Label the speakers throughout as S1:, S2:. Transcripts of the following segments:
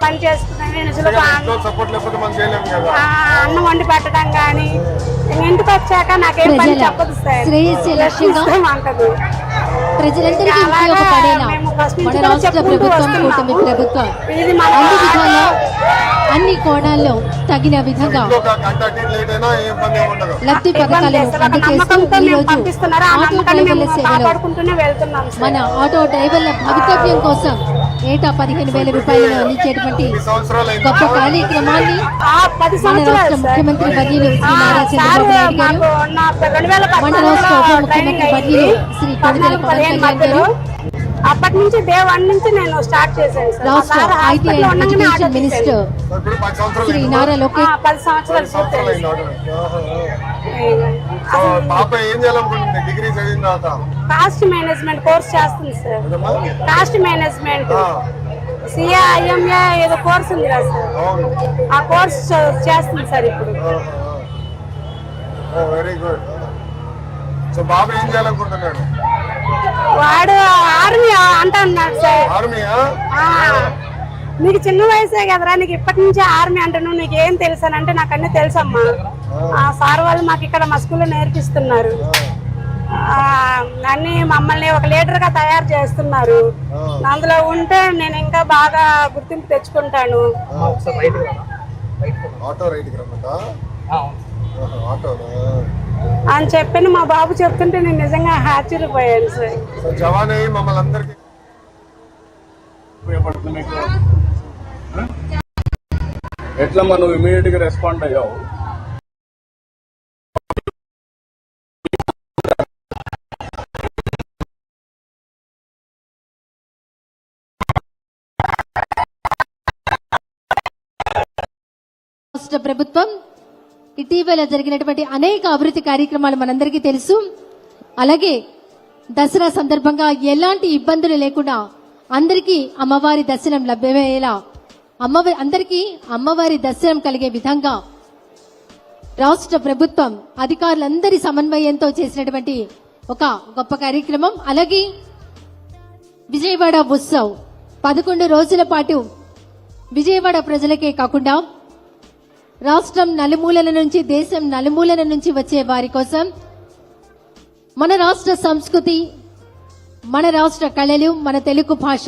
S1: పని చేసుకున్నాను అన్నం వండి పెట్టడం కానీ ఇంటికి వచ్చాక నాకేం పని
S2: ప్రజల
S1: చెప్పదు సార్. అంటది.
S2: ప్రజలందరికీ ఉపయోగపడేలా మన రాష్ట్ర ప్రభుత్వం. కూటమి ప్రభుత్వం. అన్ని విధాలా అన్ని కోణాల్లో తగిన విధంగా లబ్ధి పథకాలను అందజేస్తూ ఆటో డ్రైవర్ల సేవలో
S1: సార్.
S2: మన ఆటో డ్రైవర్ల భవితవ్యం కోసం ఏటా పదిహేను వేల రూపాయలను అందించేటువంటి గొప్ప కార్యక్రమాన్ని మన రాష్ట్ర ముఖ్యమంత్రి వర్యులు శ్రీ నారా చంద్రబాబు నాయుడు గారు మన రాష్ట్ర ఉప ముఖ్యమంత్రి. శ్రీ పవన్ కళ్యాణ్ గారు
S1: అప్పటి నుంచి డే వన్ నుంచి నేను స్టార్ట్ చేశాను సార్.
S2: ఐటీ మినిస్టర్
S3: పది సంవత్సరాలు
S2: శ్రీ. నారా. లోకేష్.
S1: పది కాస్ట్ మేనేజ్మెంట్ కోర్స్ చేస్తుంది సార్? Cost management.
S3: ఆ,
S1: సిఏ ఐఎంఏ ఏదో కోర్స్ ఉంది కదా సార్. ఆ కోర్స్ చేస్తుంది సార్ ఇప్పుడు.
S3: Very good. సో బాబు ఏం చేయాలనుకుంటున్నాడు?
S1: వాడు ఆర్మీ అంటా అన్నాడు సార్ నీకు చిన్న వయసే కదరా నీకు ఇప్పటి నుంచే ఆర్మీ అంటున్నావు నీకు ఏం తెలుసు అని అంటే నాకు అన్నీ తెలుసమ్మా. ఆ సార్ వాళ్ళు మాకు ఇక్కడ మా స్కూల్లో నేర్పిస్తున్నారు. ఆ, అన్ని మమ్మల్ని ఒక లీడర్గా తయారు చేస్తున్నారు. అందులో ఉంటే నేను ఇంకా బాగా గుర్తింపు తెచ్చుకుంటాను.
S3: ఆటో రమ్మంటా? ఆటోనా?
S1: అని చెప్పి మా బాబు చెప్తుంటే నేను నిజంగా ఆశ్చర్యపోయాను సార్.
S3: జవాన్ అయ్యి మమ్మల్ని అందరికి
S4: ఉపయోగపడుతుంది మీకు. ఎట్లా మనం ఇమీడియట్గా రెస్పాండ్ అయ్యావు?
S2: రాష్ట్ర ప్రభుత్వం ఇటీవల జరిగినటువంటి అనేక అభివృద్ధి కార్యక్రమాలు మనందరికీ తెలుసు. అలాగే దసరా సందర్భంగా ఎలాంటి ఇబ్బందులు లేకుండా అందరికీ అమ్మవారి దర్శనం లభ్యమయ్యేలా అమ్మవారి అందరికీ అమ్మవారి దర్శనం కలిగే విధంగా రాష్ట్ర ప్రభుత్వం అధికారులందరి సమన్వయంతో చేసినటువంటి ఒక గొప్ప కార్యక్రమం. అలాగే విజయవాడ ఉత్సవ్ పదకొండు రోజుల పాటు విజయవాడ ప్రజలకే కాకుండా రాష్ట్రం నలుమూలల నుంచి దేశం నలుమూలల నుంచి వచ్చే వారి కోసం మన రాష్ట్ర సంస్కృతి మన రాష్ట్ర కళలు మన తెలుగు భాష.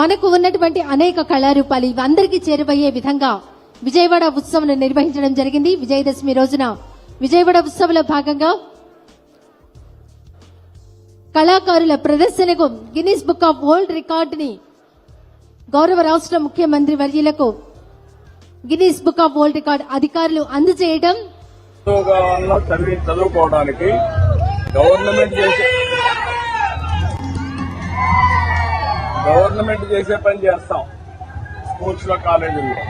S2: మనకు ఉన్నటువంటి అనేక కళారూపాలు ఇవి అందరికీ చేరువయ్యే విధంగా విజయవాడ ఉత్సవం నిర్వహించడం జరిగింది. విజయదశమి రోజున విజయవాడ ఉత్సవంలో భాగంగా కళాకారుల ప్రదర్శనకు గిన్నిస్ బుక్ ఆఫ్ వరల్డ్ రికార్డుని గౌరవ రాష్ట్ర ముఖ్యమంత్రి వర్యులకు Guinness Book of World Record అధికారులు అందజేయడం
S4: చదివి చదువుకోవడానికి గవర్నమెంట్ చేసే గవర్నమెంట్ చేసే పని చేస్తాం. స్కూల్స్లో కాలేజీల్లో.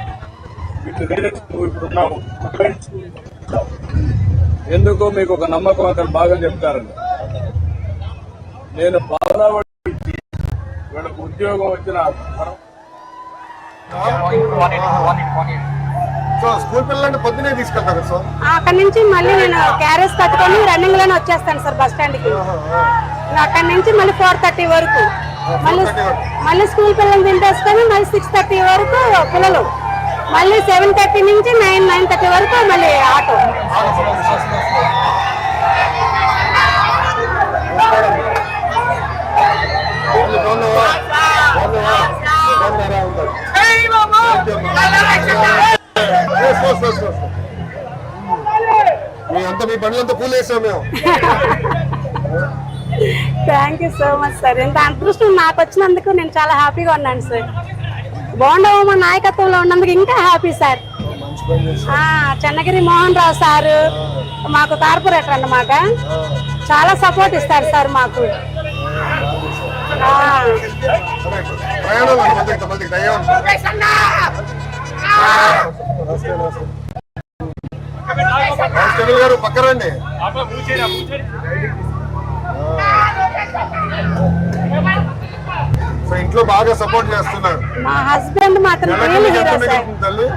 S4: వీటి వేరే ఇప్పుడు ఎందుకు? మీకు ఒక నమ్మకం అతను బాగా చెప్తారని నేను బాలవాడి వీళ్ళకు ఉద్యోగం వచ్చిన
S3: సో స్కూల్ పిల్లలంటే పొద్దునే తీసుకెళ్తారు సో
S1: అక్కడి నుంచి మళ్ళీ నేను క్యారేజ్ కట్టుకొని రన్నింగ్లోనే వచ్చేస్తాను సార్ బస్ స్టాండ్కి. అక్కడి నుంచి మళ్ళీ ఫోర్ థర్టీ వరకు. మళ్ళీ మళ్ళీ స్కూల్ పిల్లలు దింపేసుకొని మళ్ళీ సిక్స్ థర్టీ వరకు పిల్లలు. మళ్ళీ సెవెన్ థర్టీ నుంచి నైన్ నైన్ థర్టీ వరకు మళ్ళీ ఆటో.
S3: బాగున్నావా బాగున్నావా మీ బండ్లంతా వేసాం మేము.
S1: Thank you so much sir ఇంత అదృష్టం నాకు వచ్చినందుకు నేను చాలా హ్యాపీగా ఉన్నాను సార్ బాగుండవు మా నాయకత్వంలో ఉన్నందుకు ఇంకా happy sir Chennagiri Mohan Rao sir మాకు కార్పొరేటర్ అన్నమాట. చాలా సపోర్ట్ ఇస్తారు సార్ మాకు.
S3: కానిస్టేబుల్ గారు పక్క రండి. సో ఇంట్లో బాగా సపోర్ట్ చేస్తున్నారు.
S1: మా హస్బెండ్ మాత్రం
S3: తల్లి?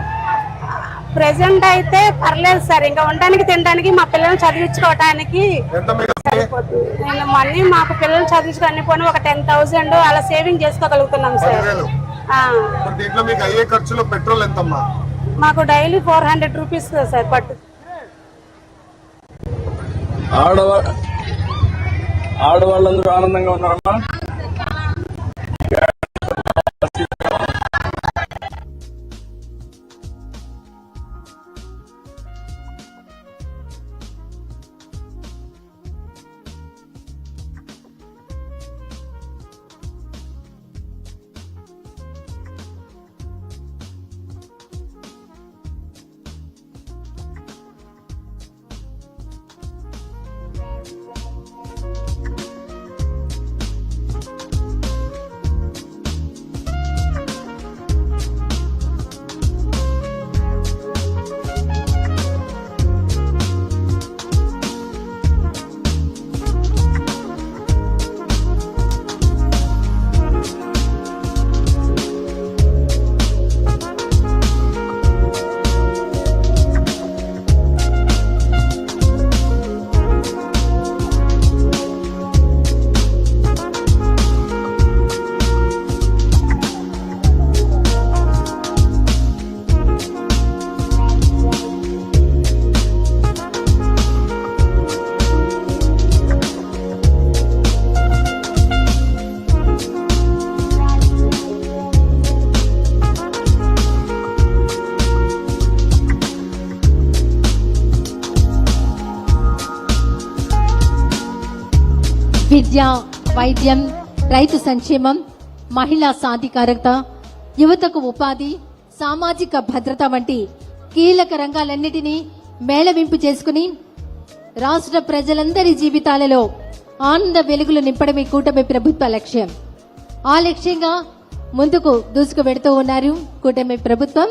S1: ప్రెసెంట్ అయితే పర్లేదు సార్. ఇంకా ఉండడానికి తినడానికి మా పిల్లల్ని చదివించుకోవడానికి మళ్ళీ మాకు పిల్లల్ని చదివించుకొని పోనీ ఒక టెన్ థౌసండ్ అలా సేవింగ్ చేసుకోగలుగుతున్నాం సార్. ఆ,
S3: దీంట్లో మీకు అయ్యే ఖర్చులో పెట్రోల్ ఎంతమ్మా?
S1: మాకు daily four hundred rupees sir పట్టు.
S4: ఆడవా ఆడవాళ్ళందరూ ఆనందంగా ఉన్నారమ్మా.
S2: విద్య వైద్యం రైతు సంక్షేమం మహిళా సాధికారత యువతకు ఉపాధి సామాజిక భద్రత వంటి కీలక రంగాలన్నిటినీ మేళవింపు చేసుకుని రాష్ట్ర ప్రజలందరి జీవితాలలో ఆనంద వెలుగులు నింపడమే కూటమి ప్రభుత్వ లక్ష్యం. ఆ లక్ష్యంగా ముందుకు దూసుకు వెడుతూ ఉన్నారు కూటమి ప్రభుత్వం.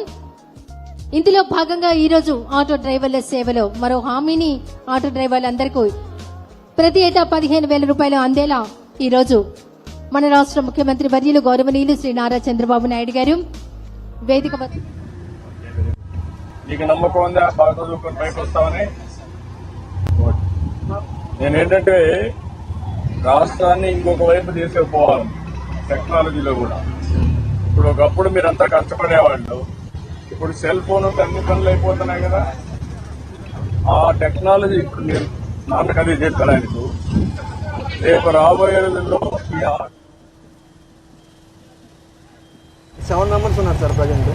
S2: ఇందులో భాగంగా ఈరోజు ఆటో డ్రైవర్ల సేవలో మరో హామీని ఆటో డ్రైవర్లందరికీ ప్రతి ఏటా పదిహేను వేల రూపాయలు అందేలా ఈరోజు మన రాష్ట్ర ముఖ్యమంత్రి వర్యులు గౌరవనీయులు శ్రీ నారా చంద్రబాబు నాయుడు గారు వేదిక వద్ద
S4: నీకు నమ్మకం ఉందా? బాగా చదువుకొని పైకి వస్తామని? నేనేంటంటే రాష్ట్రాన్ని ఇంకొక వైపు తీసుకుపోవాలి టెక్నాలజీలో కూడా. ఇప్పుడు ఒకప్పుడు మీరంతా కష్టపడేవాళ్ళు. ఇప్పుడు సెల్ ఫోన్ అన్ని పనులు అయిపోతున్నాయి కదా. ఆ టెక్నాలజీ ఇప్పుడు మీరు చెప్పాను ఆయనకు రేపు రాబోయే రోజుల్లో
S5: సెవెన్ మెంబర్స్ ఉన్నారు సార్ ప్రజెంట్.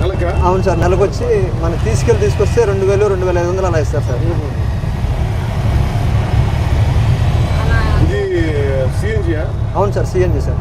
S3: నెలకా?
S5: అవును సార్ నెలకు వచ్చి మనం తీసుకెళ్ళి తీసుకొస్తే రెండు వేలు రెండు వేల ఐదు వందలు అలా ఇస్తారు సార్.
S3: ఇది
S5: అవును సార్ సిఎన్జి సార్.